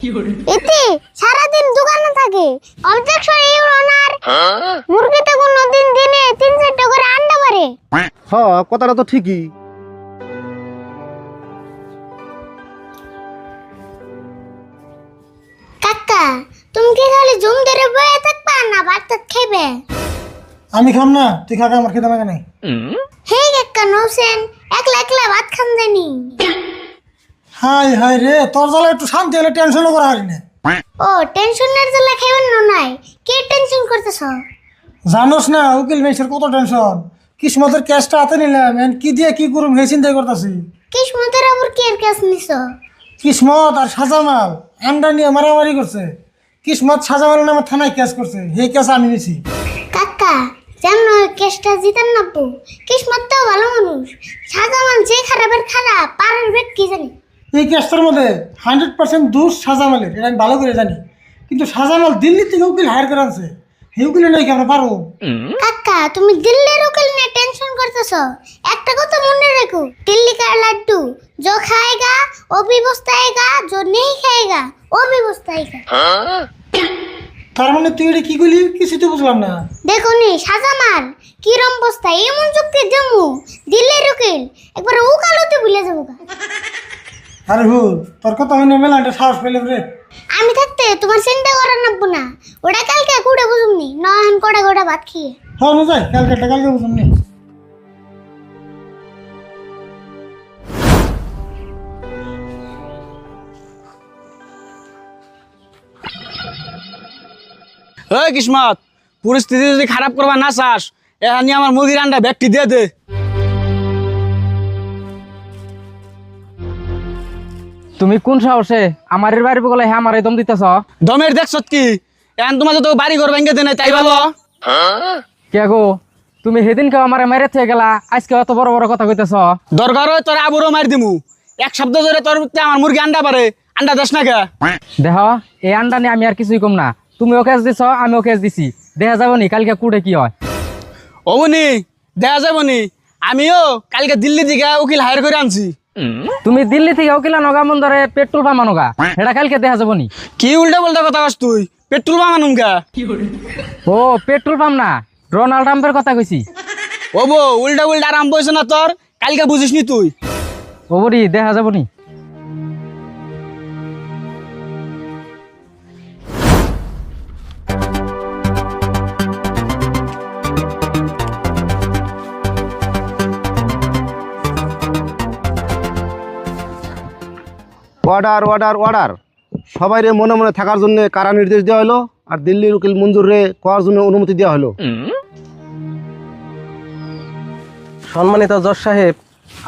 এতে সারাদিন দোকানে থাকে। অবজেকশন ইউর অনার মুরগিতে কোনো দিন দিনে তিন চারটে করে আন্ডা পারে হ কথাটা তো ঠিকই। কাকা তুমি কি খালি জুম ধরে বয়ে থাকবা না ভাত টাত খাইবে? আমি খাম না তুই খাকা আমার খেতে লাগে নাই। হে কাকা নৌসেন একলা একলা ভাত খান জানি। হাই হাই রে তোর জ্বালা একটু শান্তি হলে টেনশনও করা হারি না। ও টেনশনের জ্বালা খাইবেন না নাই। কি টেনশন করতেছ? জানোস না উকিল মেসের কত টেনশন কিসমতের ক্যাশটা হাতে নিলাম এখন কি দিয়ে কি করুম হে চিন্তাই করতেছি। কিসমতের আবার কি এর কাজ নিছ? কিসমত আর সাজামাল আন্ডা নিয়ে মারামারি করছে। কিসমত সাজামাল নামে থানায় কেস করছে সেই কেস আমি নিছি। কাকা যেমন কেসটা জিতান নাব্বু। কিসমত তো ভালো মানুষ। সাজামান যে খারাপের খারাপ পারের বেট কি জানি? এই কেসটার মধ্যে হান্ড্রেড পার্সেন্ট দোষ সাজামালের এটা আমি ভালো করে জানি কিন্তু সাজামাল দিল্লি থেকে উকিল হায়ার করে আনছে সেই উকিলে নাকি আমরা পারবো কাকা তুমি দিল্লির উকিল নিয়ে টেনশন করতেছ একটা কথা মনে রেখো দিল্লি का लड्डू जो खाएगा वो भी पछताएगा जो नहीं खाएगा वो भी पछताएगा তার মানে তুই এটা কি করলি কিছু তো বুঝলাম না দেখো নি সাজামান কিরম বস্তা এমন যুক্তি দেমু দিল্লির উকিল একবার উকালতে ভুলে যাবো গা। আরে ভুল তোর কথা হইনে মেলা একটা সাহস পেলে রে। আমি থাকতে তোমার চিন্তা করার নাববো না। ওটা কালকে কুড়ে বুঝুমনি নয়ন কড়া কড়া ভাত খেয়ে। হ্যাঁ না যাই কালকে একটা কালকে বুঝলাম নি কিসমত পরিস্থিতি যদি খারাপ করবা না চাস এখানে আমার মুরগির আন্ডা ব্যাগটি দিয়ে দে। তুমি কোন সাহসে আমার বাড়ি বলে হ্যাঁ আমার দম দিতেছ? দমের দেখছত কি এখন তোমার তো বাড়ি ঘর ভেঙে দে নাই তাই ভালো। কে গো? তুমি সেদিনকে আমার মেরে থেকে গেলা আজকে অত বড় বড় কথা কইতেছ। দরকার হয় তোর আবুরও মারি দিমু। এক শব্দ ধরে তোর আমার মুরগি আন্ডা পারে। আন্ডা দেশ না কে? দেহ এই আন্ডা নিয়ে আমি আর কিছুই কম না। তুমি ওকে দিছ আমি ওকে দিছি। দেখা যাব নি কালকে কুড়ে কি হয়? অবনি দেখা যাব নি। আমিও কালকে দিল্লি থেকে উকিল হায়ার করে আনছি। তুমি দিল্লি থেকে ওকিলা নগা মন ধরে পেট্রোল পাম্প নগা এটা কালকে দেখা যাব নি কি উল্টা পাল্টা কথা কস তুই? পেট্রোল পাম্প কে ও পেট্রোল পাম্প না রোনাল্ড ট্রাম্পের কথা কইছি। ও বো উল্টা উল্টা আরাম বইছ না তোর? কালকে বুঝিস নি তুই? ওবরি দেখা যাব নি অর্ডার অর্ডার অর্ডার সবাই রে মনে মনে থাকার জন্য কারা নির্দেশ দেওয়া হলো? আর দিল্লির উকিল মঞ্জুর রে করার জন্য অনুমতি দেওয়া হলো? সম্মানিত জজ সাহেব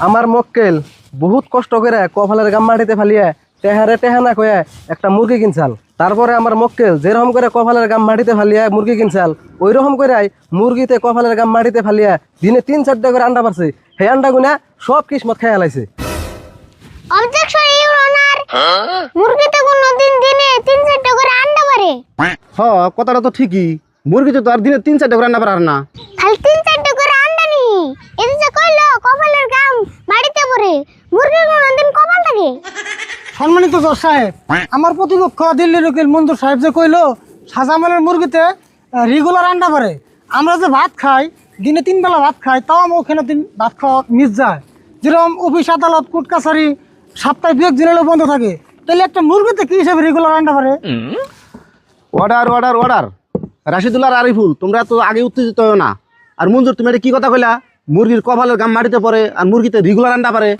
আমার মক্কেল বহুত কষ্ট করে কপালের গাম মাটিতে ফালিয়ে টেহারে টেহানা কয়ে একটা মুরগি কিনছাল। তারপরে আমার মক্কেল যেরকম করে কপালের গাম মাটিতে ফালিয়ে মুরগি কিনছাল ওই রকম করে মুরগিতে কপালের গাম মাটিতে ফালিয়ে দিনে তিন চারটা করে আন্ডা পারছে সেই আন্ডা গুনা সব কিসমত খেয়ে লাইছে অবজেকশন ইউর অনার মুরগিতে কোনো দিন দিনে তিন চারটে করে আন্ডা পারে হ কথাটা তো ঠিকই। মুরগিতে তো আর দিনে তিন চারটে করে রান্না পারার না। খালি তিন চারটে করে আন্ডা নি। এতে যে কইলো কপালের গাম মাটিতে পড়ে। মুরগির কোনো দিন কপাল থাকে? সম্মানিত জজ সাহেব আমার প্রতিপক্ষ দিল্লির উকিল মঞ্জুর সাহেব যে কইলো সাজামালের মুরগিতে রেগুলার আন্ডা পারে আমরা যে ভাত খাই দিনে তিন বেলা ভাত খাই তাও আমার ওখানে ভাত খাওয়া মিস যায়। যেরকম অফিস আদালত কোর্ট কাছারি সপ্তাহে দু একদিন হলেও বন্ধ থাকে। তাহলে একটা মুরগিতে কি হিসাবে রেগুলার আন্ডা পারে? Order order order Rashidullah Ariful তোমরা তো আগে উত্তেজিত হও না। আর মঞ্জুর তুমি এটা কি কথা কইলা? মুরগির কপালের গাম মাটিতে পড়ে আর মুরগিতে রেগুলার আন্ডা পারে।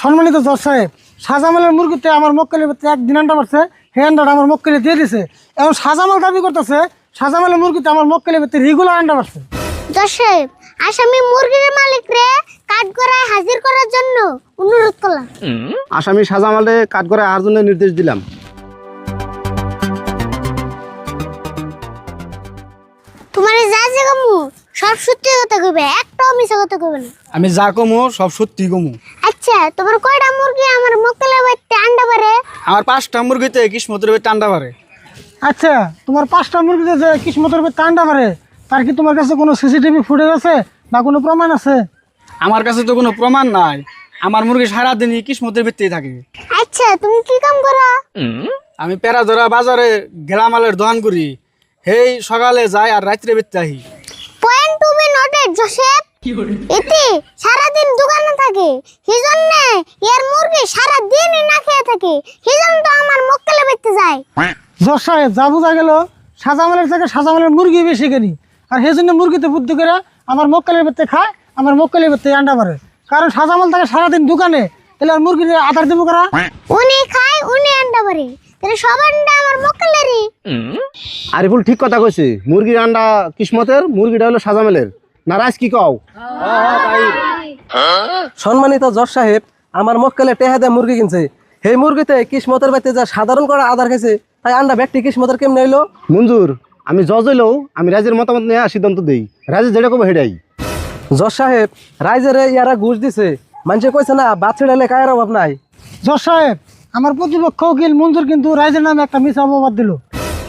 সম্মানিত জজ সাহেব সাজামালের মুরগিতে আমার মক্কেলের একদিন আন্ডা পারছে সেই আন্ডাটা আমার মক্কেলে দিয়ে দিছে। এখন সাজামাল দাবি করতেছে সাজামালের মুরগিতে আমার মক্কেলের ভিতরে রেগুলার আন্ডা পারছে। দর্শক আসামি মুরগির মালিক রে কাঠ গড়ায় হাজির করার জন্য অনুরোধ করলাম। আসামি সাজামালে কাঠ করে আর জন্য নির্দেশ দিলাম। তোমার যা যে কামু সব সত্যি কথা কইবে একটাও মিছা কথা কইবে না। আমি যা কমু সব সত্যি কমু। আচ্ছা তোমার কয়টা মুরগি আমার মক্কেলের বাড়িতে আন্ডা পারে? আমার পাঁচটা মুরগিতে কিসমতের বেটে আন্ডা পারে। আচ্ছা তোমার পাঁচটা মুরগিতে কিসমতের ভিতরে আন্ডা পারে তার কি তোমার কাছে কোনো সিসিটিভি ফুটেজ আছে না কোনো প্রমাণ আছে? আমার কাছে তো কোনো প্রমাণ নাই। আমার মুরগি সারাদিনই কিসমতের ভিত্তি থাকে। আচ্ছা তুমি কি কাম করো? আমি পেরাজোড়া বাজারে গেলামালের দোকান করি। হেই সকালে যাই আর রাত্রে বেরতে আহি। Point to be noted Joseph. এতে সারাদিন দোকানে থাকে। সেজন্য এর মুরগি সারা দিনই না খেয়ে থাকে। সেজন্য তো আমার মক্কেলে বেচতে যায়। সাহেব যা বোঝা গেল সাজামালের থেকে সাজামালের মুরগি বেশি কিনি। আর সেই জন্য মুরগিতে বুদ্ধি করে আমার মক্কালের বেতে খায় আমার মক্কালের বেতে আন্ডা পারে কারণ সাজামাল থাকে সারাদিন দোকানে তাহলে আর মুরগির আধার দেবো করা? উনি খায় উনি আন্ডা পারে তাহলে সব আন্ডা আমার মক্কেলেরই। আরিফুল ঠিক কথা কইছে। মুরগির আন্ডা কিসমতের মুরগিটা হলো সাজামেলের। কি কও? সম্মানিত জজ সাহেব আমার মক্কেলে টেহা দিয়ে মুরগি কিনছে। সেই মুরগিতে কিসমতের বাড়িতে যা সাধারণ করা আধার খাইছে তাই আন্ডা ব্যক্তি কিসমতের কেমনে হইল? মঞ্জুর আমি জজ হইলেও আমি রাজের মতামত নিয়ে সিদ্ধান্ত দেই। রাজে যেটা কবে হেডাই জজ সাহেব রাইজেরে ইয়ারা ঘুষ দিছে মানুষে কইছে না বাদ ছেড়ালে কায়ের অভাব নাই। জজ সাহেব আমার প্রতিপক্ষ উকিল মঞ্জুর কিন্তু রাইজের নামে একটা মিস অপবাদ দিল।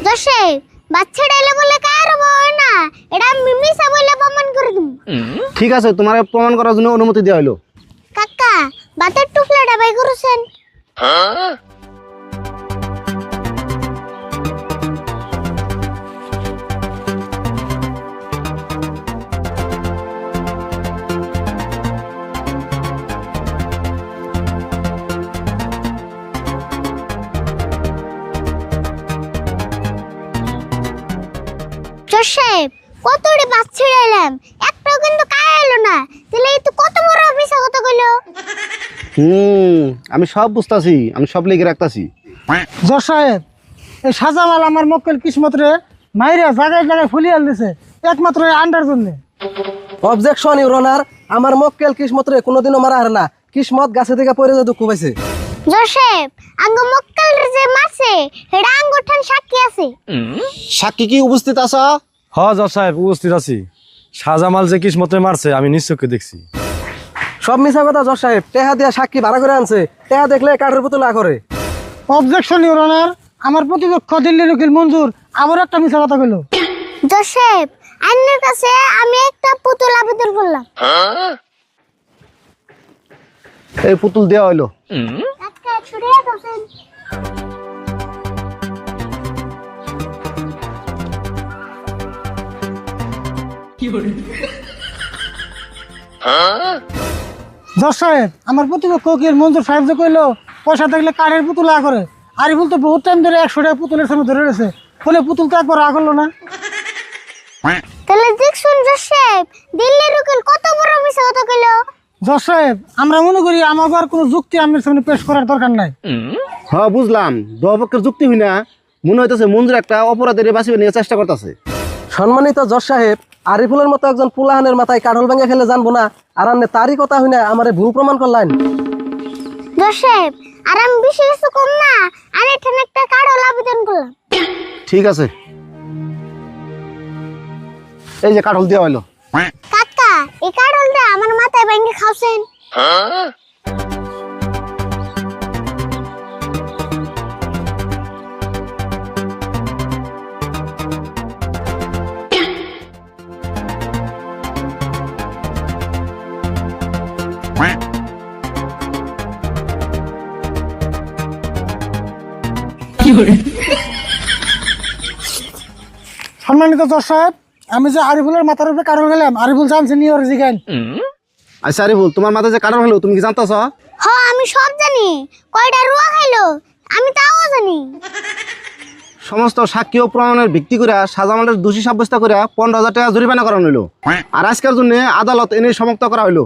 জোসেফ বাচ্চা ডাইলে বলে হয় না এটা আমি মিশা বলে প্রমাণ করে দিব। ঠিক আছে তোমার প্রমাণ করার জন্য অনুমতি দেওয়া হলো কাকা বাতের টুকলাটা বাই করেছেন। জোসেফ কতটি বাস ছেড়ে এলাম? একটাও কিন্তু কায় এলো না। তাহলে এই তো কত বড় মিশা কথা কইলো? হুম আমি সব বুঝতাছি আমি সব লিখে রাখতাছি। জজ সাহেব এই সাজামাল আমার মক্কেল কিসমত রে মাইরা জায়গায় জায়গায় ফুলিয়ে দিছে একমাত্র আন্ডার জন্য। অবজেকশন ইউর অনার আমার মক্কেল কিসমতরে কোনোদিনও মারা হারে না। কিসমত গাছে থেকে পড়ে যা দুঃখ পাইছে। জোসেফ আঙ্গ মক্কেল যে মারছে এটা আঙ্গ ঠান সাক্ষী আছে। সাক্ষী কি উপস্থিত আছা? হ জজ সাহেব উপস্থিত আছি। শাহজামাল যে কিসমতে মারছে আমি নিশ্চয়কে দেখছি। সব মিছা কথা জজ সাহেব। টেহা দিয়া সাক্ষী ভাড়া করে আনছে। টেহা দেখলে কাঠের পুতুলা করে। অবজেকশন ইউর অনার আমার প্রতিপক্ষ দিল্লির উকিল মঞ্জুর আবার একটা মিছা কথা কইলো। জোসেফ আইনের কাছে আমি একটা পুতুল আবেদন করলাম। এই পুতুল দেওয়া হইল। জজ সাহেব আমার প্রতিপক্ষ উকিল মঞ্জুর সাহেব যে কইলো পয়সা থাকলে কাঠের পুতুলা করে? আরিফুল তো বহুত টাইম ধরে একশো টাকা পুতুলের সামনে ধরে রয়েছে। ফলে পুতুল তো একবার রাগ হলো না। তাহলে দেখছুন জোসেফ দিল্লির উকিল কত বড় মিশা কথা কইলো? জজ সাহেব আমরা মনে করি আমাকে আর কোনো যুক্তি আমার সামনে পেশ করার দরকার নাই। হ্যাঁ বুঝলাম। দপক্ষের যুক্তি হই না। মনে হইতেছে মঞ্জুর একটা অপরাধের বাঁচিয়ে নিয়ে চেষ্টা করতেছে। সম্মানিত জজ সাহেব আরিফুলের মতো একজন পুলাহানের মাথায় কাঠল ভেঙে ফেলে জানব না। আর আন্নে তারই কথা হই না আমারে ভুল প্রমাণ করলেন জোসেফ আর আমি বেশি কিছু কম না। আমি এখানে একটা কার্ড আবেদন করলাম। ঠিক আছে। এই যে কাঠল দেওয়া হইল। কাকা এই কার্ডটা আমার মাথায় ভেঙে খাওছেন সম্মানিত জজ সাহেব আমি যে আরিফুলের মাথার উপরে কারণ গেলাম আরিফুল জানছে নিয়ে ওর জিগান আচ্ছা আরিফুল তোমার মাথায় যে কাঠল হলো তুমি কি জানতাছ? হ আমি সব জানি। কয়টা রুয়া খাইলো আমি তাও জানি। সমস্ত সাক্ষী ও প্রমাণের ভিত্তি করে সাজামালের দোষী সাব্যস্ত করে পনেরো হাজার টাকা জরিমানা করানো হইল। আর আজকের জন্য আদালত এনে সমাপ্ত করা হইল।